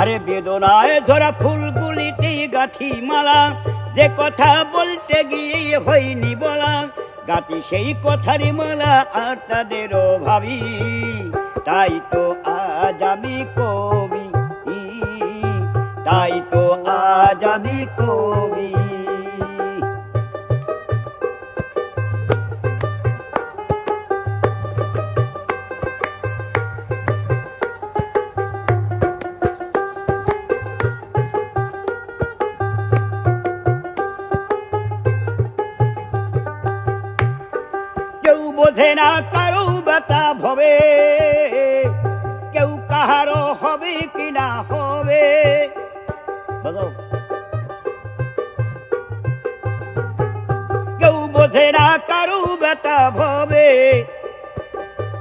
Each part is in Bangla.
আরে বেদনায় ধরা ফুলগুলিতে গাঁথি মালা, যে কথা বলতে গিয়ে হয়নি বলা গাতি সেই কথারই মালা আর তাদেরও ভাবি তাই তো আজ আমি কবি, তাই তো আজ আমি কবি। বোঝে না কারও ব্যথা ভবে। কেউ কাহারও হবে কি না হবে। কেউ বোঝে না কারও ব্যথা ভবে।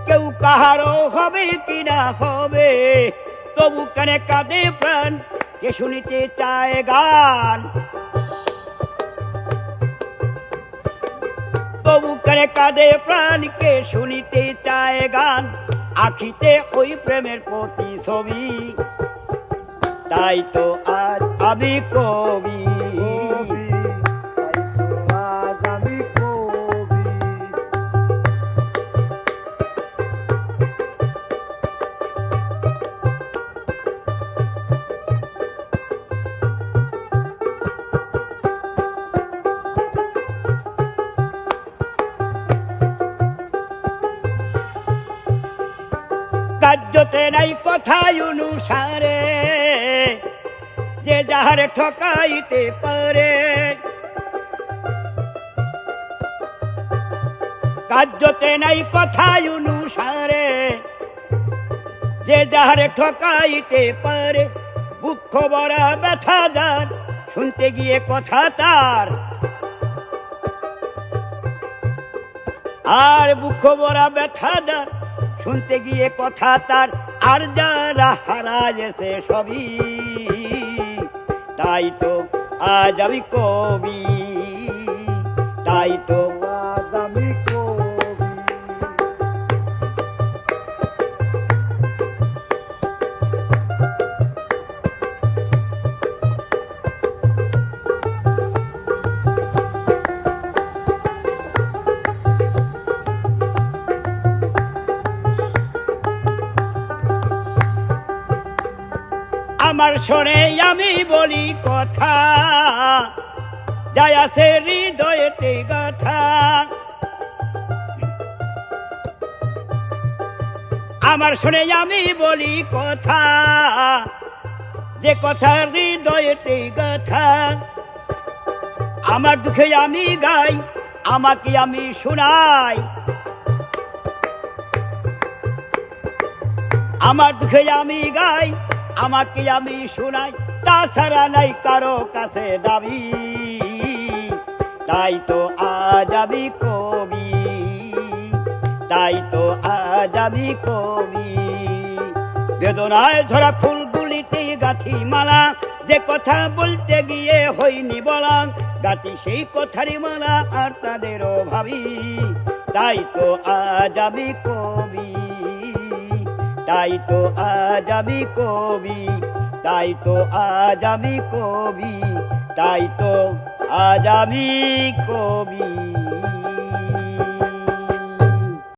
কেউ কাহারও হবে কি না হবে। তবু কানে কাঁদে প্রাণ কে শুনিতে চায় গান। করে কাঁদে প্রাণকে শুনিতে চায় গান, আখিতে ওই প্রেমের প্রতি ছবি তাই তো আর আমি কবি কবি। কার্যতে নাই কথাই অনুসারে, যে যাহার ঠকাইতে পারে। কার্যতে নাই কথাই অনুসারে, যে যাহার ঠকাইতে পারে। দুঃখ বড় ব্যথা যার, শুনতে গিয়ে কথা তার। আর বুক বড়া ব্যথা যার শুনতে গিয়ে কথা তার, আর যারা হারায়েছে সবই। তাই তো আজ আমি কবি। তাই তো আমার শোনে আমি বলি কথা। যায় আছে হৃদয়েতে গাথা। আমার শুনে আমি বলি কথা। যে কথা হৃদয়েতে গাথা। আমার দুঃখে আমি গাই, আমাকে আমি শোনাই। আমার দুঃখে আমি গাই আমাকে আমি শোনাই, তাছাড়া নাই কারও কাছে দাবি। তাই তো আজ আমি কবি, তাই তো আজ আমি কবি। বেদনায় ধরা ফুলগুলিতে গাথি মালা, যে কথা বলতে গিয়ে হইনি বলা গাতি সেই কথারই মালা আর তাদেরও ভাবি। তাই তো আজ আমি তাই তো আজ আমি কবি, তাই তো আজ আমি কবি, তাই তো আজ আমি কবি।